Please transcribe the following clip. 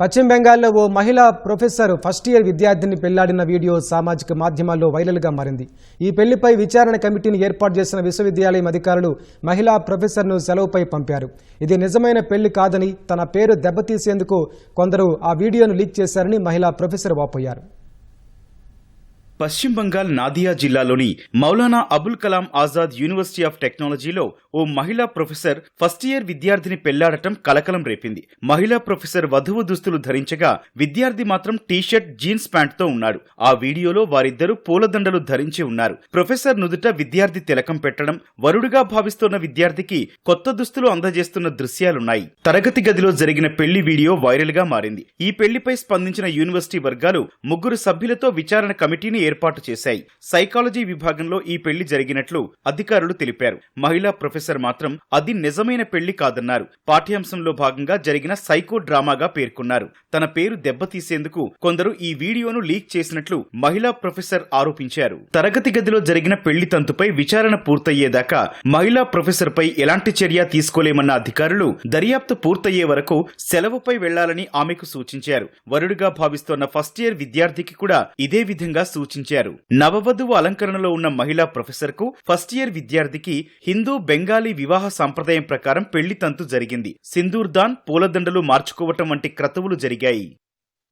పశ్చిమ బెంగాల్లో ఓ మహిళా ప్రొఫెసర్ ఫస్ట్ ఇయర్ విద్యార్థిని పెళ్ళాడిన వీడియో సామాజిక మాధ్యమాల్లో వైరల్గా మారింది. ఈ పెళ్ళిపై విచారణ కమిటీని ఏర్పాటు చేసిన విశ్వవిద్యాలయం అధికారులు మహిళా ప్రొఫెసర్ను సెలవుపై పంపారు. ఇది నిజమైన పెళ్ళి కాదని తన పేరు దెబ్బతీసేందుకు కొందరు ఆ వీడియోను లీక్ చేశారని మహిళా ప్రొఫెసర్ వాపోయారు. పశ్చిమ బంగాల్ నాదియా జిల్లాలోని మౌలానా అబుల్ కలాం ఆజాద్ యూనివర్సిటీ ఆఫ్ టెక్నాలజీలో ఓ మహిళా ప్రొఫెసర్ ఫస్ట్ ఇయర్ విద్యార్థిని పెళ్ళాడటం కలకలం రేపింది. మహిళా ప్రొఫెసర్ వధువు దుస్తులు ధరించగా విద్యార్థి మాత్రం టీషర్ట్ జీన్స్ ప్యాంట్తో ఉన్నాడు. ఆ వీడియోలో వారిద్దరూ పూలదండలు ధరించి ఉన్నారు. ప్రొఫెసర్ నుదుట విద్యార్థి తిలకం పెట్టడం వరుడుగా భావిస్తున్న విద్యార్థికి కొత్త దుస్తులు అందజేస్తున్న దృశ్యాలున్నాయి. తరగతి గదిలో జరిగిన పెళ్ళి వీడియో వైరల్గా మారింది. ఈ పెళ్ళిపై స్పందించిన యూనివర్సిటీ వర్గాలు ముగ్గురు సభ్యులతో విచారణ కమిటీని ఏర్పాటు చేశాయి. సైకాలజీ విభాగంలో ఈ పెళ్ళి జరిగినట్లు అధికారులు తెలిపారు. మహిళా ప్రొఫెసర్ మాత్రం అది నిజమైన పెళ్ళి కాదన్నారు. పాఠ్యాంశంలో భాగంగా జరిగిన సైకో డ్రామాగా పేర్కొన్నారు. తన పేరు దెబ్బతీసేందుకు కొందరు ఈ వీడియోను లీక్ చేసినట్లు మహిళా ప్రొఫెసర్ ఆరోపించారు. తరగతి గదిలో జరిగిన పెళ్ళి తంతుపై విచారణ పూర్తయ్యేదాకా మహిళా ప్రొఫెసర్ పై ఎలాంటి చర్య తీసుకోలేమన్న అధికారులు దర్యాప్తు పూర్తయ్యే వరకు సెలవుపై వెళ్ళాలని ఆమెకు సూచించారు. వరుడుగా భావిస్తోన్న ఫస్ట్ ఇయర్ విద్యార్థికి కూడా ఇదే విధంగా సూచించారు. నవవధువు అలంకరణలో ఉన్న మహిళా ప్రొఫెసర్కు ఫస్ట్ ఇయర్ విద్యార్థికి హిందూ బెంగాలీ వివాహ సాంప్రదాయం ప్రకారం పెళ్ళి తంతు జరిగింది. సింధూర్దాన్ పూలదండలు మార్చుకోవటం వంటి క్రతువులు జరిగాయి.